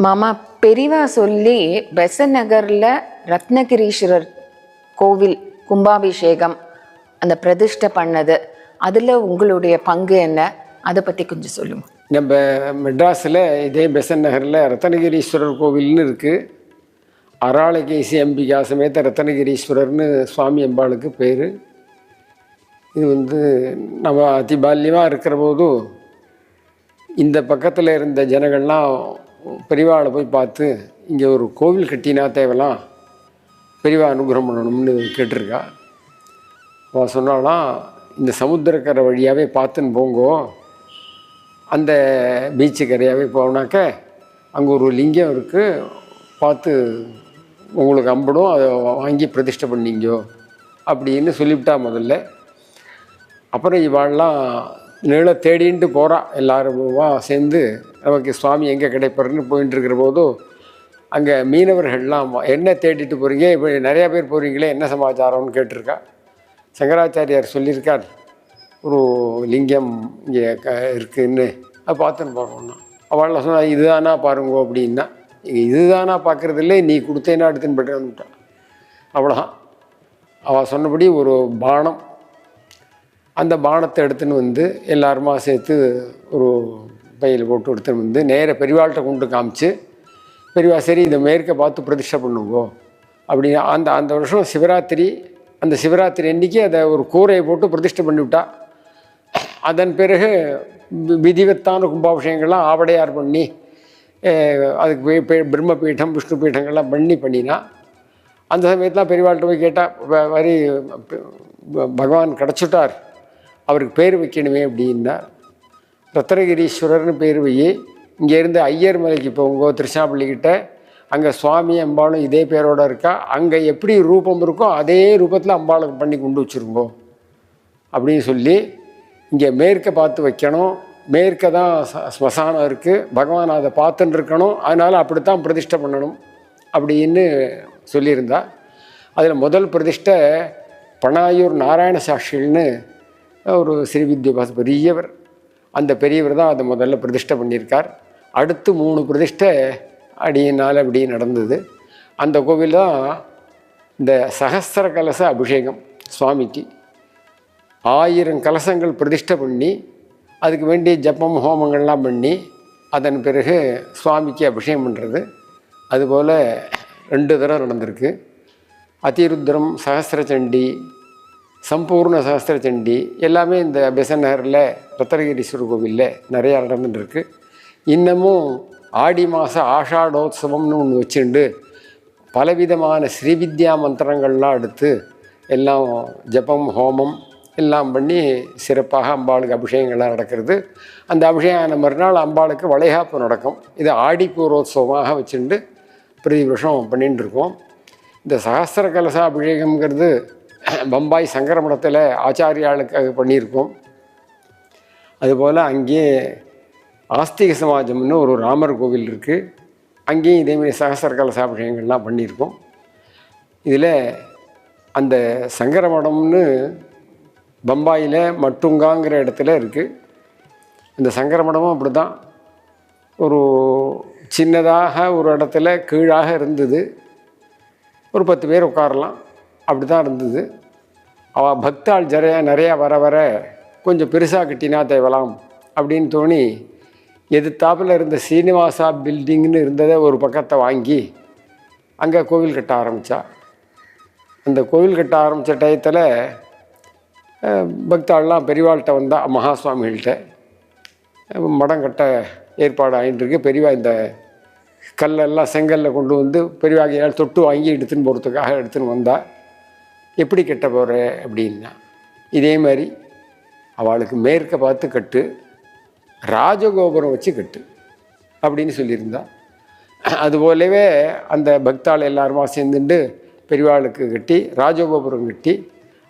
மாமா பெரிவா சொல்லி பெசன் நகரில் ரத்னகிரீஸ்வரர் கோவில் கும்பாபிஷேகம் அந்த பிரதிஷ்டை பண்ணது. அதில் உங்களுடைய பங்கு என்ன? அதை பற்றி கொஞ்சம் சொல்லுங்கள் நம்ம மெட்ராஸில் இதே பெசன் நகரில் ரத்தனகிரீஸ்வரர் கோவில்னு இருக்குது அராளகேசி அம்பிகா சமேத ரத்தனகிரீஸ்வரர்னு சுவாமி அம்பாளுக்கு பேர். இது வந்து நம்ம அதிபால்யமாக இருக்கிற போதும் இந்த பக்கத்தில் இருந்த ஜனங்கள்லாம் பெரியவாவில் போய் பார்த்து இங்கே ஒரு கோவில் கட்டினா தேவலாம் பெரியவா அனுகிரகம் பண்ணணும்னு கேட்டிருக்கா. அவள் சொன்னாலாம் இந்த சமுத்திரக்கரை வழியாகவே பார்த்துன்னு போங்கோ. அந்த பீச்சு கரையாகவே போனாக்க அங்கே ஒரு லிங்கம் இருக்குது பார்த்து உங்களுக்கு அம்பிடும் அதை வாங்கி பிரதிஷ்டை பண்ணிங்கோ. அப்படின்னு சொல்லிவிட்டா முதல்ல. அப்புறம் இவாள்லாம் நிழ தேடின்ட்டு போகிறா எல்லாருமா சேர்ந்து நமக்கு சுவாமி எங்கே கிடைப்பாருன்னு போயிட்டு இருக்கிற போதும் அங்கே மீனவர்கள்லாம் என்ன தேடிட்டு போகிறீங்க இப்போ நிறையா பேர் போகிறீங்களே என்ன சமாச்சாரம்னு கேட்டிருக்கா. சங்கராச்சாரியார் சொல்லியிருக்கார் ஒரு லிங்கம் இங்கே க இருக்குதுன்னு அதை பார்த்துன்னு பார்க்கணும்னா அவள் சொன்னால் இதுதானா பாருங்கோ அப்படின்னா இங்க இதுதானா பார்க்குறது இல்லை நீ கொடுத்தேன்னா எடுத்துன்னு போய்ட்டு வந்துட்டான் அவ்வளோதான் அவள் சொன்னபடி ஒரு பானம் அந்த பானத்தை எடுத்துன்னு வந்து எல்லாருமா சேர்த்து ஒரு பையில் போட்டு எடுத்துன்னு வந்து நேர பெரியவாள்கிட்ட கொண்டு காமிச்சு பெரியவா சரி இதை மேற்க பார்த்து பிரதிஷ்டை பண்ணுங்கோ. அப்படின்னு அந்த அந்த வருஷம் சிவராத்திரி அந்த சிவராத்திரி அன்றைக்கி அதை ஒரு கூரையை போட்டு பிரதிஷ்டை பண்ணிவிட்டா. அதன் பிறகு விதிவத்தான கும்பாபிஷேகங்கள்லாம் ஆவடையார் பண்ணி அதுக்கு பே- பிரம்ம பீடம் விஷ்ணு பீடங்கள்லாம் பண்ணி பண்ணினா அந்த சமயத்தில் பெரியவாள்கிட்ட போய் கேட்டால் வரி ப- பகவான் கிடச்சிட்டார். அவருக்கு பேர் வைக்கணுமே அப்படின்னா ரத்னகிரீஸ்வரர்னு பேர் வை இங்கேருந்து ஐயர் மலைக்கு போங்கோ திருச்சாப்பள்ளிக்கிட்ட அங்கே சுவாமி அம்பாளும் இதே பேரோட இருக்கா அங்கே எப்படி ரூபம் இருக்கோ அதே ரூபத்தில் அம்பாளுக்கு பண்ணி கொண்டு வச்சுருங்கோ அப்படின்னு சொல்லி இங்கே மேற்க பார்த்து வைக்கணும் மேற்க தான் ஸ்மசானம் இருக்குது பகவான் அதை பார்த்துன்னு இருக்கணும் அதனால் அப்படித்தான் பிரதிஷ்டை பண்ணணும் அப்படின்னு சொல்லியிருந்தா அதில் முதல் பிரதிஷ்டை பனாயூர் நாராயண சாட்சிகள்னு ஒரு ஸ்ரீவித்யபாஸ் பெரியவர். அந்த பெரியவர் தான் அதை முதல்ல பிரதிஷ்டை பண்ணியிருக்கார். அடுத்து மூணு பிரதிஷ்டை அடியினால் அப்படி நடந்தது. அந்த கோவில் தான் இந்த சகஸ்திர கலச அபிஷேகம் சுவாமிக்கு. ஆயிரம் கலசங்கள் பிரதிஷ்டை பண்ணி அதுக்கு வேண்டிய ஜப்பம் ஹோமங்கள்லாம் பண்ணி அதன் பிறகு சுவாமிக்கு அபிஷேகம் பண்ணுறது அதுபோல் ரெண்டு தடவை நடந்திருக்கு. அதிருத்ரம் சண்டி சம்பூர்ண சகஸ்திரச்சண்டி எல்லாமே இந்த பெசநகரில் ரத்தனகிரீஸ்வரர் கோவிலில் நிறையா நடந்துட்டுருக்கு இன்னமும் ஆடி மாத ஆஷாடோத்சவம்னு ஒன்று வச்சுண்டு பலவிதமான ஸ்ரீவித்யா மந்திரங்கள்லாம் எடுத்து எல்லாம் ஜபம் ஹோமம் எல்லாம் பண்ணி சிறப்பாக அம்பாளுக்கு அபிஷேகங்கள்லாம் நடக்கிறது. அந்த அபிஷேகம் ஆன மறுநாள் அம்பாளுக்கு வளைகாப்பு நடக்கும். இது ஆடி பூர்வோத்சவமாக வச்சுண்டு பிரதி வருஷம் பண்ணிகிட்டு இருக்கோம் இந்த சகஸ்திர கலச அபிஷேகம்ங்கிறது பம்பாய் சங்கர மடத்தில் ஆச்சாரியாளுக்காக பண்ணியிருக்கோம் அதுபோல் அங்கேயே ஆஸ்திக சமாஜம்னு ஒரு ராமர் கோவில் இருக்குது அங்கேயும் இதேமாரி சகசர கலச பண்ணியிருக்கோம் இதில் அந்த சங்கரமடம்னு பம்பாயில் மட்டுங்காங்கிற இடத்துல இருக்குது அந்த சங்கரமடமும் அப்படி தான் ஒரு சின்னதாக ஒரு இடத்துல கீழாக இருந்தது. ஒரு பத்து பேர் உட்காரலாம். அப்படி தான் இருந்தது. அவள் பக்தாள் ஜரையா நிறையா வர வர கொஞ்சம் பெருசாக கட்டினா தேவலாம் அப்படின்னு தோணி எதிர்த்தாப்பில் இருந்த சீனிவாசா பில்டிங்னு இருந்ததை ஒரு பக்கத்தை வாங்கி அங்கே கோவில் கட்ட ஆரம்பித்தா அந்த கோவில் கட்ட ஆரம்பித்த டயத்தில் பக்தாள்லாம் பெரியவாள்கிட்ட வந்தால் மகாசுவாமிகள்கிட்ட மடம் கட்ட ஏற்பாடு ஆகிட்டு இருக்கு. பெரியவா இந்த கல்லெல்லாம் செங்கல்ல கொண்டு வந்து பெரியவாகையால் தொட்டு வாங்கி எடுத்துன்னு போகிறதுக்காக எடுத்துன்னு வந்தாள் எப்படி கட்ட போகிற அப்படின்னா இதே மாதிரி அவளுக்கு மேற்க பார்த்து கட்டு ராஜகோபுரம் வச்சு கட்டு அப்படின்னு சொல்லியிருந்தா. அதுபோலவே அந்த பக்தாள் எல்லாருமா சேர்ந்துட்டு பெரியவாளுக்கு கட்டி ராஜகோபுரம் கட்டி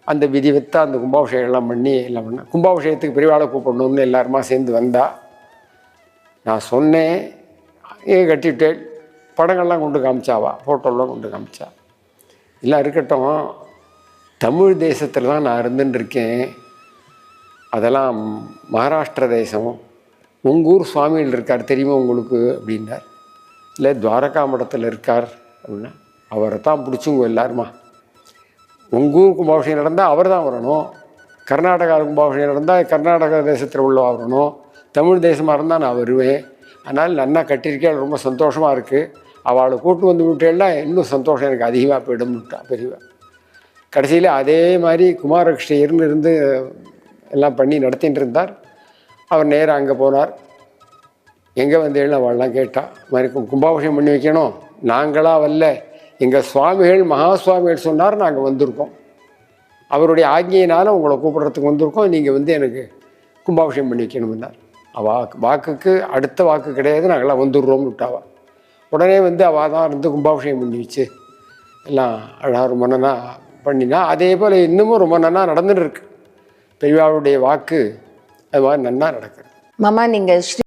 அந்த விதிவத்தை அந்த கும்பாபிஷேகம்லாம் பண்ணி எல்லாம் பண்ண கும்பாபிஷேகத்துக்கு பெரியவாளை கூப்பிடணும்னு எல்லாருமா சேர்ந்து வந்தா நான் சொன்னேன் ஏன் கட்டிவிட்டேன் படங்கள்லாம் கொண்டு காமிச்சாவா ஃபோட்டோலாம் கொண்டு காமிச்சா. எல்லாம் இருக்கட்டும் தமிழ் தேசத்தில் தான் நான் இருந்துட்டுருக்கேன் அதெல்லாம் மகாராஷ்டிர தேசம். உங்கள் ஊர் சுவாமிகள் இருக்கார் தெரியுமா உங்களுக்கு? அப்படின்னார். இல்லை துவாரகா மடத்தில் இருக்கார் அப்படின்னா அவரை தான் பிடிச்சவங்க எல்லாருமா. உங்கள் ஊர் கும்பாபிஷேகம் நடந்தால் அவர் தான் வரணும். கர்நாடகா கும்பாபிஷேகம் நடந்தால் கர்நாடகா தேசத்தில் உள்ள வரணும். தமிழ் தேசமாக இருந்தால் நான் வருவேன். அதனால் நன்னா கட்டியிருக்கேன் ரொம்ப சந்தோஷமாக இருக்குது அவளை கூட்டு வந்து விட்டேன்னா இன்னும் சந்தோஷம் எனக்கு அதிகமாக போயிடும் பெரியவன் கடைசியில் அதே மாதிரி குமாரகிருஷ்ணன் இருந்து எல்லாம் பண்ணி நடத்திட்டு இருந்தார். அவர் நேராக அங்கே போனார். எங்கே வந்தேன்னு அவள்லாம் கேட்டால் மாதிரி கும்பாபிஷேகம் பண்ணி வைக்கணும். நாங்களாக வரல எங்கள் சுவாமிகள் மகா சுவாமிகள் சொன்னார் நாங்கள் வந்திருக்கோம். அவருடைய ஆజ్ఞையினால் உங்களை கூப்பிடுறதுக்கு வந்திருக்கோம். நீங்கள் வந்து எனக்கு கும்பாபிஷேகம் பண்ணி வைக்கணும்னார் வாக்கு வாக்குக்கு அடுத்த வாக்கு கிடையாது. நாங்களாம் வந்துடுறோம்னு விட்டாவா. உடனே வந்து அவள் தான் இருந்து கும்பாபிஷேகம் பண்ணி வச்சு எல்லாம் அழகாக மன்னனாக பண்ணினா அதே போல் இன்னமும் ரொம்ப நன்னா நடந்துட்டு இருக்கு. பெரியவாளுடைய வாக்கு அது மாதிரி நன்னா நடக்குது மாமா நீங்கள் ஸ்ரீ